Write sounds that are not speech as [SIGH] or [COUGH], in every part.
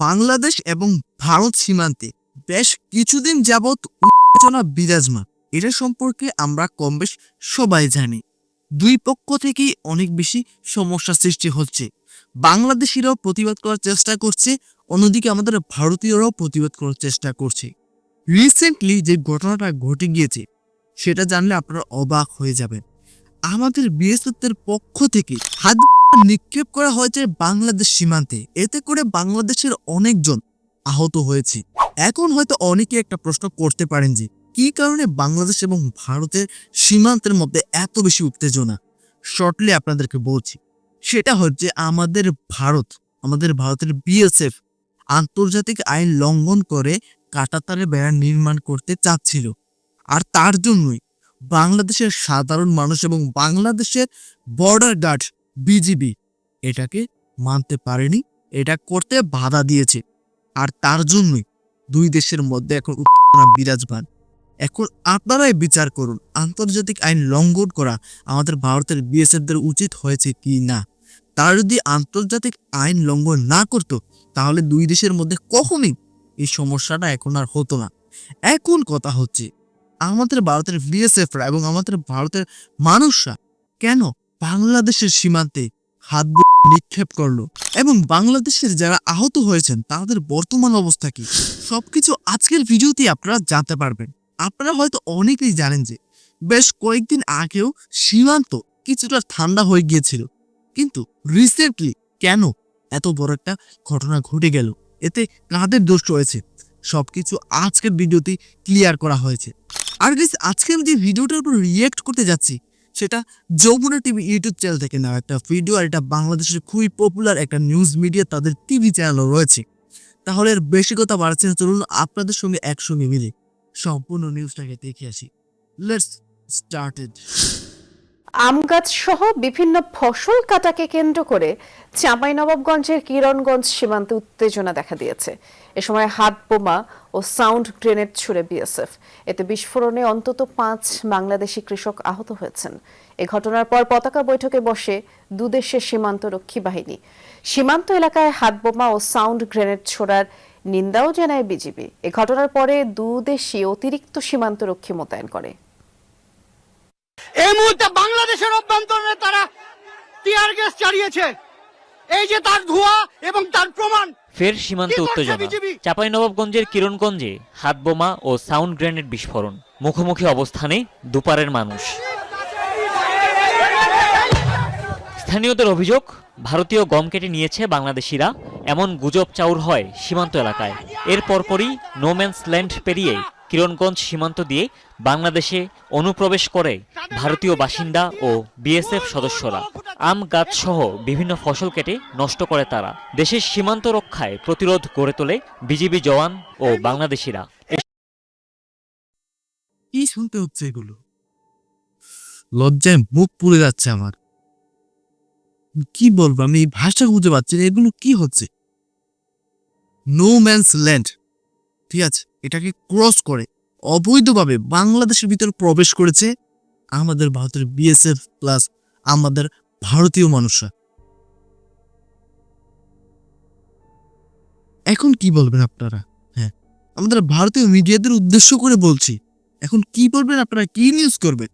বাংলাদেশ এবং ভারত সীমান্তে বেশ কিছুদিন যাবৎ উত্তেজনা বিরাজমান। এটা সম্পর্কে আমরা কম বেশ সবাই জানি। দুই পক্ষ থেকেই অনেক বেশি সমস্যা সৃষ্টি হচ্ছে। বাংলাদেশিরাও প্রতিবাদ করার চেষ্টা করছে, অন্যদিকে আমাদের ভারতীয়রাও প্রতিবাদ করার চেষ্টা করছে। রিসেন্টলি যে ঘটনাটা ঘটে গিয়েছে, সেটা জানলে আপনারা অবাক হয়ে যাবেন। আমাদের বিএসএফের পক্ষ থেকে হাত নিক্ষেপ করা হয়েছে বাংলাদেশ সীমান্তে। এতে করে বাংলাদেশের অনেকজন আহত হয়েছে। এখন হয়তো অনেকে একটা প্রশ্ন করতে পারেন যে, কি কারণে বাংলাদেশ এবং ভারতের সীমান্তের মধ্যে এত বেশি উত্তেজনা? শর্টলি আপনাদেরকে বলছি, সেটা হচ্ছে আমাদের ভারত, আমাদের ভারতের বিএসএফ আন্তর্জাতিক আইন লঙ্ঘন করে কাটাতারে বেড়া নির্মাণ করতে চাচ্ছিল। আর তার জন্যই বাংলাদেশের সাধারণ মানুষ এবং বাংলাদেশের বর্ডার গার্ড বিজিবি এটাকে মানতে পারেনি, এটা করতে বাধা দিয়েছে। আর তার জন্যই দুই দেশের মধ্যে এখন উত্তেজনা বিরাজমান। এখন আপনারাই বিচার করুন, আন্তর্জাতিক আইন লঙ্ঘন করা আমাদের ভারতের বিএসএফদের উচিত হয়েছে কি না? তারা যদি আন্তর্জাতিক আইন লঙ্ঘন না করত, তাহলে দুই দেশের মধ্যে কখনই এই সমস্যাটা এখন আর হতো না। এখন কথা হচ্ছে আমাদের ভারতের বিএসএফরা এবং আমাদের ভারতের মানুষরা কেন বাংলাদেশের সীমান্তে হাত নিক্ষেপ করল? এবং বাংলাদেশের যারা আহত হয়েছেন, তাদের বর্তমান অবস্থা কি? সবকিছু আজকের ভিডিওতে আপনারা জানতে পারবেন। আপনারা হয়তো অনেকেই জানেন যে, বেশ কয়েকদিন আগেও সীমান্ত কিছুটা ঠান্ডা হয়ে গিয়েছিল। কিন্তু রিসেন্টলি কেন এত বড় একটা ঘটনা ঘটে গেল? এতে কাদের দোষ রয়েছে? সবকিছু আজকের ভিডিওতে ক্লিয়ার করা হয়েছে। আর গাইস আজকে আমি যে ভিডিওটার উপর রিয়েক্ট করতে যাচ্ছি, সেটা যমুনা টিভি ইউটিউব চ্যানেল থেকে নেওয়া একটা ভিডিও আর এটা বাংলাদেশের খুবই পপুলার একটা নিউজ মিডিয়া তাদের টিভি চ্যানেলও রয়েছে। তাহলে এর বেশি কথা বাড়ছে না, চলুন আপনাদের সঙ্গে একসঙ্গে মিলে। সম্পূর্ণ নিউজটাকে দেখে আসি। লেটস স্টার্টেড আম গাছ সহ বিভিন্ন ফসল কাটাকে কেন্দ্র করে চাঁপাইনবাবগঞ্জের কিরণগঞ্জ সীমান্তে উত্তেজনা দেখা দিয়েছে। এ সময় হাত বোমা ও সাউন্ড গ্রেনেড ছুড়ে বিএসএফ। এতে বিস্ফোরণে অন্তত পাঁচ বাংলাদেশি কৃষক আহত হয়েছেন। এ ঘটনার পর পতাকা বৈঠকে বসে দুদেশের সীমান্ত রক্ষী বাহিনী। সীমান্ত এলাকায় হাত বোমা ও সাউন্ড গ্রেনেড ছোড়ার নিন্দাও জানায় বিজিবি। এ ঘটনার পরে দুদেশই অতিরিক্ত সীমান্ত রক্ষী মোতায়েন করে। এই মুহূর্তে বাংলাদেশের অভ্যন্তরে তারা টিয়ার গ্যাস চালিয়েছে। এই যে তার ধোঁয়া এবং তার প্রমাণ ফের সীমান্ত উত্তেজনা। বিজিবি? চাঁপাইনবাবগঞ্জের কিরণগঞ্জে হাত বোমা ও সাউন্ড গ্রেনেড বিস্ফোরণ। মুখোমুখি অবস্থানে দুপারের মানুষ। স্থানীয়দের অভিযোগ ভারতীয় গম কেটে নিয়েছে বাংলাদেশিরা। এমন গুজব চাউর হয় সীমান্ত এলাকায়। এর পরপরই নোম্যান্স ল্যান্ড পেরিয়ে কিরণগঞ্জ সীমান্ত দিয়ে বাংলাদেশে অনুপ্রবেশ করে ভারতীয় বাসিন্দা ও বিএসএফ সদস্যরা। আম গাছ সহ বিভিন্ন ফসল কেটে নষ্ট করে তারা। দেশের সীমান্ত রক্ষায় প্রতিরোধ গড়ে তোলে বিজিবি জওয়ান ও বাংলাদেশিরা। কি শুনতে হচ্ছে এগুলো? লজ্জায় মুখ পুড়ে যাচ্ছে আমার। কি বলব, আমি ভাষা খুঁজে পাচ্ছি এগুলো কি হচ্ছে? নো ম্যানস ল্যান্ড ঠিক আছে? এটাকে ক্রস করে অবৈধভাবে বাংলাদেশের ভিতরে প্রবেশ করেছে আমাদের ভারতের বিএসএফ প্লাস আমাদের ভারতীয় মানুষরা। এখন কি বলবেন আপনারা? হ্যাঁ আমাদের ভারতীয় মিডিয়াদের উদ্দেশ্য করে বলছি, এখন কি বলবেন আপনারা? কি নিউজ করবেন?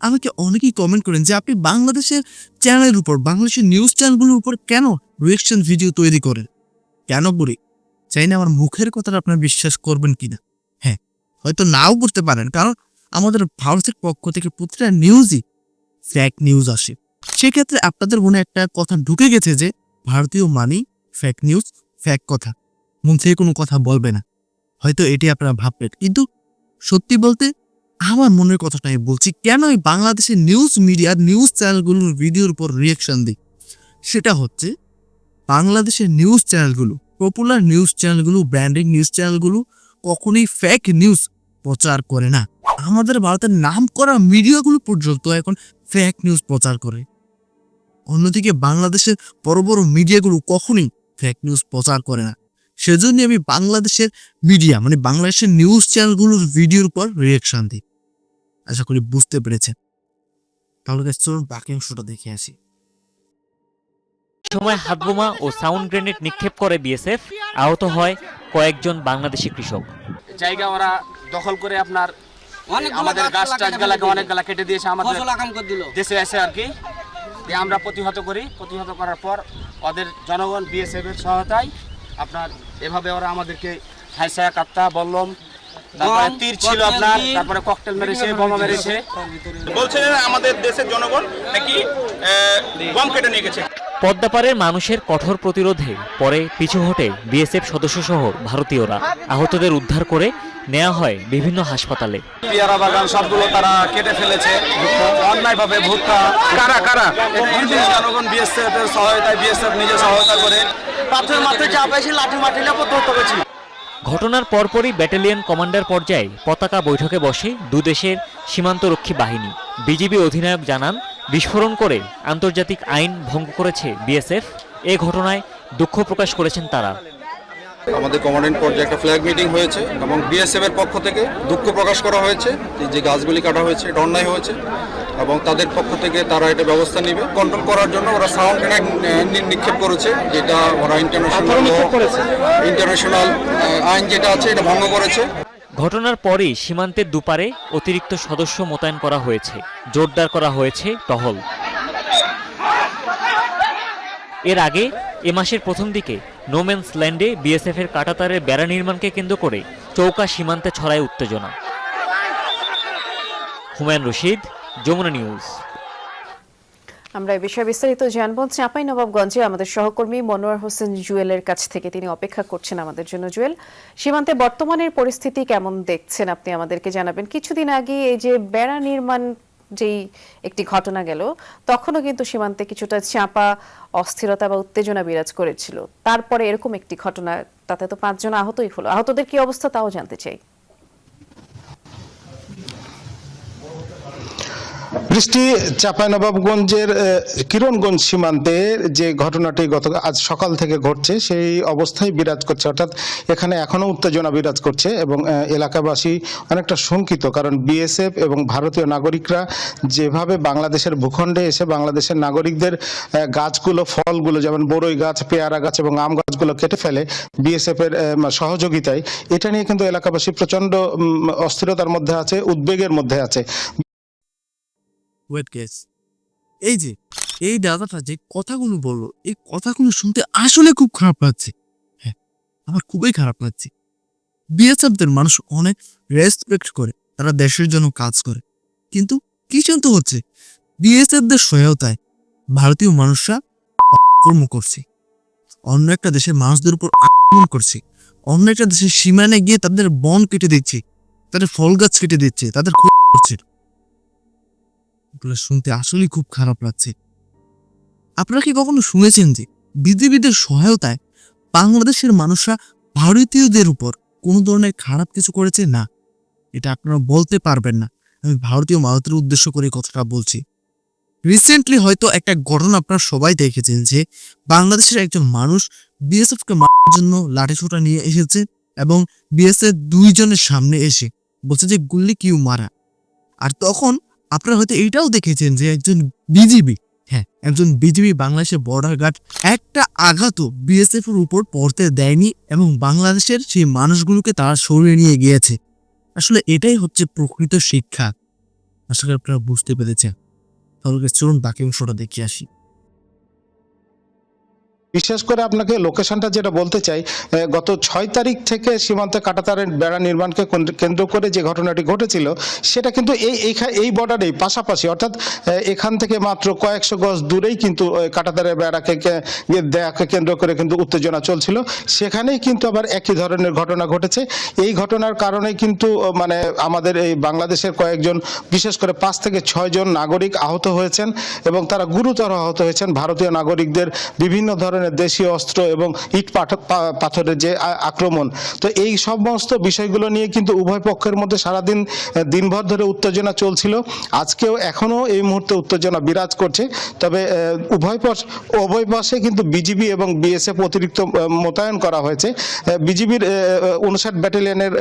আমাকে অনেকেই কমেন্ট করেন যে আপনি বাংলাদেশের চ্যানেলের উপর, বাংলাদেশের নিউজ চ্যানেলগুলোর উপর কেন রিয়েকশন ভিডিও তৈরি করেন? কেন করি? চাই না আমার মুখের কথাটা আপনারা বিশ্বাস করবেন কিনা। হ্যাঁ হয়তো নাও করতে পারেন, কারণ আমাদের ভারতের পক্ষ থেকে প্রতিটা নিউজই ফ্যাক নিউজ আসে। সেক্ষেত্রে আপনাদের মনে একটা কথা ঢুকে গেছে যে, ভারতীয় মানি ফ্যাক নিউজ ফ্যাক কথা। মন থেকে কোনো কথা বলবে না। হয়তো এটি আপনারা ভাববেন। কিন্তু সত্যি বলতে আমার মনের কথাটা আমি বলছি, কেন এই বাংলাদেশের নিউজ মিডিয়ার নিউজ চ্যানেলগুলোর ভিডিওর উপর রিয়েকশন দিই? সেটা হচ্ছে, বাংলাদেশের নিউজ চ্যানেলগুলো পপুলার নিউজ চ্যানেলগুলো ব্র্যান্ডিং নিউজ চ্যানেলগুলো কখনোই ফেক নিউজ প্রচার করে না। আমাদের ভারতের নাম করা মিডিয়াগুলো পর্যন্ত এখন ফেক নিউজ প্রচার করে। অন্যদিকে বাংলাদেশের বড় বড় মিডিয়াগুলো কখনোই ফেক নিউজ প্রচার করে না। সেজন্য আমি বাংলাদেশের মিডিয়া মানে বাংলাদেশের নিউজ চ্যানেলগুলোর ভিডিওর উপর রিয়েকশন দিই। আশা করি বুঝতে পেরেছেন। তাহলে চলুন বাকি অংশটা দেখে আসি। সময় হাতবোমা ও সাউন্ড গ্রেনেড নিক্ষেপ করে বিএসএফ। আহত হয় কয়েকজন বাংলাদেশি কৃষক। জায়গা ওরা দখল করে আপনার আমাদের গাছ টাছগুলাকে ফেলে অনেক গালা কেটে দিয়েছে আমাদের ফসল আকাম করে দিল। দেশে এসে আর কি। আমরা প্রতিহত করি। প্রতিহত করার পর ওদের জনগণ বিএসএফ এর সহায়তায় আপনার এভাবে ওরা আমাদেরকে হাইসা কাত্তা বললম তারপরে তীর ছিল আপনার তারপরে ককটেল মেরেছে বোমা মেরেছে। বলছে আমাদের দেশের জনগণ নাকি গম কেটে নিয়ে গেছে? পদ্মাপাড়ের মানুষের কঠোর প্রতিরোধে পরে পিছু হটে বিএসএফ সদস্যসহ ভারতীয়রা। আহতদের উদ্ধার করে নেওয়া হয় বিভিন্ন হাসপাতালে। পেয়ারা বাগান সবগুলো তারা কেটে ফেলেছে। অন্যায়ভাবে ভুট্টা কারা কারা? জনগণ বিএসএফ এর সহায়তায় বিএসএফ নিজে সহায়তা করে পাথর মাথায় চাপাইছি লাঠি মাটিলে প্রতিহত করেছি। ঘটনার পরপরই ব্যাটালিয়ন কমান্ডার পর্যায়ে পতাকা বৈঠকে বসে দুদেশের সীমান্তরক্ষী বাহিনী। বিজিবি অধিনায়ক জানান বিস্ফোরণ করে আন্তর্জাতিক আইন ভঙ্গ করেছে বিএসএফ এ ঘটনায় দুঃখ প্রকাশ করেছেন তারা। আমাদের কমান্ডেন্ট পর্যায়ে একটা ফ্ল্যাগ মিটিং হয়েছে এবং বিএসএফ এর পক্ষ থেকে দুঃখ প্রকাশ করা হয়েছে যে যে গাছগুলি কাটা হয়েছে এটা অন্যায় হয়েছে এবং তাদের পক্ষ থেকে তারা এটা ব্যবস্থা নেবে। কন্ট্রোল করার জন্য ওরা সাউন্ড গ্রেনেড নিক্ষেপ করেছে যেটা ওরা ইন্টারন্যাশনাল ইন্টারন্যাশনাল আইন যেটা আছে এটা ভঙ্গ করেছে। ঘটনার পরই সীমান্তের দুপারে অতিরিক্ত সদস্য মোতায়েন করা হয়েছে। জোরদার করা হয়েছে টহল। এর আগে এ মাসের প্রথম দিকে নোম্যান্স ল্যান্ডে বিএসএফ এর কাটাতারের বেড়া নির্মাণকে কেন্দ্র করে চৌকা সীমান্তে ছড়ায় উত্তেজনা। হুমায়ুন রশিদ, যমুনা নিউজ। আমরা এই বিষয়ে বিস্তারিত জানব। চাঁপাই নবাবগঞ্জে আমাদের সহকর্মী মনোয়ার হোসেন জুয়েলের কাছ থেকে তিনি অপেক্ষা করছেন আমাদের জন্য। জুয়েল, সীমান্তে বর্তমানের পরিস্থিতি কেমন দেখছেন আপনি আমাদেরকে জানাবেন? কিছুদিন আগে এই যে বেড়া নির্মাণ যেই একটি ঘটনা গেল, তখনও কিন্তু সীমান্তে কিছুটা চাপা, অস্থিরতা বা উত্তেজনা বিরাজ করেছিল। তারপরে এরকম একটি ঘটনা, তাতে তো পাঁচজন আহতই হলো। আহতদের কি অবস্থা তাও জানতে চাই। বৃষ্টি চাঁপাইনবাবগঞ্জের কিরণগঞ্জ সীমান্তে যে ঘটনাটি গত, আজ সকাল থেকে ঘটছে, সেই অবস্থায় বিরাজ করছে। অর্থাৎ এখানে এখনও উত্তেজনা বিরাজ করছে এবং এলাকাবাসী অনেকটা শঙ্কিত কারণ বিএসএফ এবং ভারতীয় নাগরিকরা যেভাবে বাংলাদেশের ভূখণ্ডে এসে বাংলাদেশের নাগরিকদের গাছগুলো, ফলগুলো যেমন বড়ই গাছ, পেয়ারা গাছ এবং আম গাছগুলো কেটে ফেলে বিএসএফ এর সহযোগিতায়, এটা নিয়ে কিন্তু এলাকাবাসী প্রচণ্ড অস্থিরতার মধ্যে আছে, উদ্বেগের মধ্যে আছে। ওয়েট কেস এই যে, এই দাদাটা যে কথাগুলো বলল, এই কথাগুলো শুনতে আসলে খুব খারাপ লাগছে। হ্যাঁ আমার খুবই খারাপ লাগছে। বিএসএফদের মানুষ অনেক রেসপেক্ট করে, তারা দেশের জন্য কাজ করে। কিন্তু কি চিন্তা হচ্ছে? বিএসএফদের সহায়তায় ভারতীয় মানুষরা কর্ম করছে। অন্য একটা দেশের মানুষদের উপর আক্রমণ করছে। অন্য একটা দেশের সীমানে গিয়ে তাদের বন কেটে দিচ্ছে, তাদের ফল গাছ কেটে দিচ্ছে, তাদের করছে। এগুলো শুনতে আসলেই খুব খারাপ লাগছে। আপনারা কি কখনো শুনেছেন যে বিজেপিদের সহায়তায় বাংলাদেশের মানুষরা ভারতীয়দের উপর কোনো ধরনের খারাপ কিছু করেছে? না, এটা আপনারা বলতে পারবেন না। আমি ভারতীয় মানুষদের উদ্দেশ্য করে কথাটা বলছি। রিসেন্টলি হয়তো একটা ঘটনা আপনারা সবাই দেখেছেন যে বাংলাদেশের একজন মানুষ বিএসএফ কে মারার জন্য লাঠিসোঁটা নিয়ে এসেছে এবং বিএসএফ দুইজনের সামনে এসে বলছে যে গুল্লি কিউ মারা। আর তখন আপনারা হয়তো এইটাও দেখেছেন যে একজন বিজিবি হ্যাঁ একজন বিজিবি বাংলাদেশের বর্ডার গার্ড একটা আঘাতও বিএসএফ এর উপর পড়তে দেয়নি এবং বাংলাদেশের সেই মানুষগুলোকে তারা সরিয়ে নিয়ে গিয়েছে। আসলে এটাই হচ্ছে প্রকৃত শিক্ষা। আশা করি আপনারা বুঝতে পেরেছেন। তাহলে চলুন বাকি অংশটা দেখে আসি। বিশেষ করে আপনাকে লোকেশনটা যেটা বলতে চাই গত ছয় তারিখ থেকে সীমান্তে কাটাতারের বেড়া নির্মাণকে কেন্দ্র- করে যে ঘটনাটি ঘটেছিল, সেটা কিন্তু এই এই বর্ডারেই পাশাপাশি, অর্থাৎ এখান থেকে মাত্র কয়েকশো গজ দূরেই কিন্তু কাটাতারের বেড়াকে দেয়াকে কেন্দ্র করে কিন্তু উত্তেজনা চলছিল। সেখানেই কিন্তু আবার একই ধরনের ঘটনা ঘটেছে। এই ঘটনার কারণে কিন্তু মানে আমাদের এই বাংলাদেশের কয়েকজন, বিশেষ করে পাঁচ থেকে ছয়জন নাগরিক আহত হয়েছেন এবং তারা গুরুতর আহত হয়েছেন। ভারতীয় নাগরিকদের বিভিন্ন ধরনের ধরনের দেশীয় অস্ত্র এবং ইট পাথরের যে আক্রমণ। তো এই সমস্ত বিষয়গুলো নিয়ে কিন্তু উভয় পক্ষের মধ্যে সারাদিন দিনভর ধরে উত্তেজনা চলছিল। আজকেও এখনও এই মুহূর্তে উত্তেজনা বিরাজ করছে। তবে উভয় পাশ, উভয় পাশে কিন্তু বিজিবি এবং বিএসএফ অতিরিক্ত মোতায়েন করা হয়েছে। বিজিবির উনষাট ব্যাটালিয়নের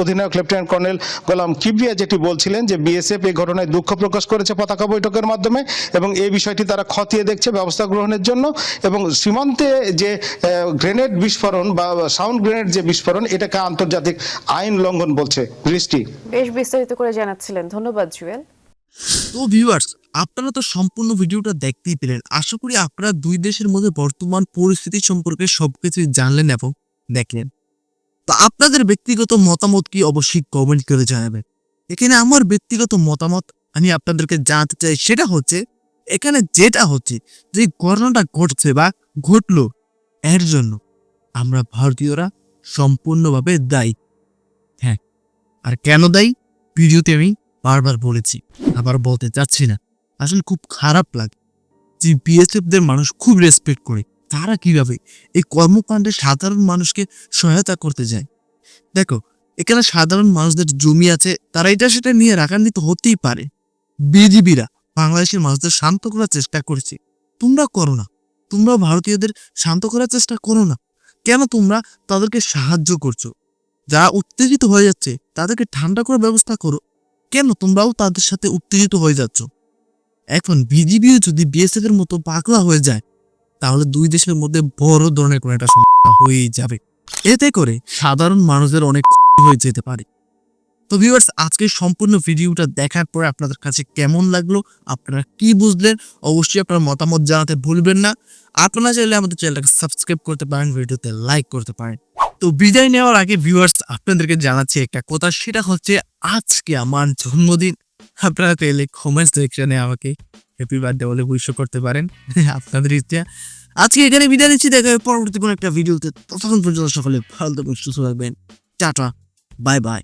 অধিনায়ক লেফটেন্যান্ট কর্নেল গোলাম কিবরিয়া যেটি বলছিলেন যে বিএসএফ এই ঘটনায় দুঃখ প্রকাশ করেছে পতাকা বৈঠকের মাধ্যমে এবং এই বিষয়টি তারা খতিয়ে দেখছে ব্যবস্থা গ্রহণের জন্য এবং সীমান্তে যে গ্রেনেড বিস্ফোরণ বা সাউন্ড গ্রেনেড যে বিস্ফোরণ এটাকে আন্তর্জাতিক আইন লঙ্ঘন বলছে। বৃষ্টি বেশ বিস্তারিত করে জানাচ্ছিলেন। ধন্যবাদ জুয়েল। তো ভিউয়ার্স আপনারা তো সম্পূর্ণ ভিডিওটা দেখতেই পেলেন। আশা করি আপনারা দুই দেশের মধ্যে বর্তমান পরিস্থিতি সম্পর্কে সবকিছু জানলেন এবং দেখলেন। তো আপনাদের ব্যক্তিগত মতামত কি অবশ্যই কমেন্ট করে জানাবেন। এখানে আমার ব্যক্তিগত মতামত আমি আপনাদেরকে জানাতে চাই সেটা হচ্ছে এখানে যেটা হচ্ছে যে ঘটনাটা ঘটছে বা ঘটলো এর জন্য আমরা ভারতীয়রা সম্পূর্ণভাবে দায়ী। হ্যাঁ আর কেন দায়ী? ভিডিওতে আমি বারবার বলেছি, আবার বলতে চাচ্ছি না। আসলে খুব খারাপ লাগে যে বিএসএফদের মানুষ খুব রেসপেক্ট করে। তারা কীভাবে এই কর্মকাণ্ডে সাধারণ মানুষকে সহায়তা করতে যায়? দেখো, এখানে সাধারণ মানুষদের জমি আছে, তারা এটা সেটা নিয়ে রাগান্বিত হতেই পারে। বিজিবিরা বাংলাদেশের মানুষদের শান্ত করার চেষ্টা করেছে। তোমরা করো না। তোমরাও ভারতীয়দের শান্ত করার চেষ্টা করো না। কেন তোমরা তাদেরকে সাহায্য করছ? যারা উত্তেজিত হয়ে যাচ্ছে, তাদেরকে ঠান্ডা করার ব্যবস্থা করো। কেন তোমরাও তাদের সাথে উত্তেজিত হয়ে যাচ্ছ? এখন বিজিবিও যদি বিএসএফ এর মতো পাগলা হয়ে যায়, তাহলে দুই দেশের মধ্যে বড় ধরনের কোনো একটা সমস্যা হয়েই যাবে। এতে করে সাধারণ মানুষদের অনেক ক্ষতি হয়ে যেতে পারে। তো ভিউয়ার্স আজকে সম্পূর্ণ ভিডিওটা দেখার পরে আপনাদের কাছে কেমন লাগল, আপনারা কি বুঝলেন, অবশ্যই আপনার মতামত জানাতে ভুলবেন না। আপনারা চাইলে আমাদের চ্যানেলটাকে সাবস্ক্রাইব করতে পারেন ভিডিওতে লাইক করতে পারেন। তো বিদায় নেওয়ার আগে ভিউয়ার্স আপনাদেরকে জানাচ্ছি একটা কথা, সেটা হচ্ছে আজকে আমার জন্মদিন। আপনারা চাইলে কমেন্ট সেকশনে আমাকে হ্যাপি বার্থডে বলে উইশ করতে পারেন, [LAUGHS] আপনাদের ইচ্ছা। আজকে এখানে বিদায় নিচ্ছি, দেখা পরবর্তী কোনো একটা ভিডিওতে ততক্ষণ পর্যন্ত সকলে ভালো থাকবেন, সুস্থ থাকবেন। Tata bye bye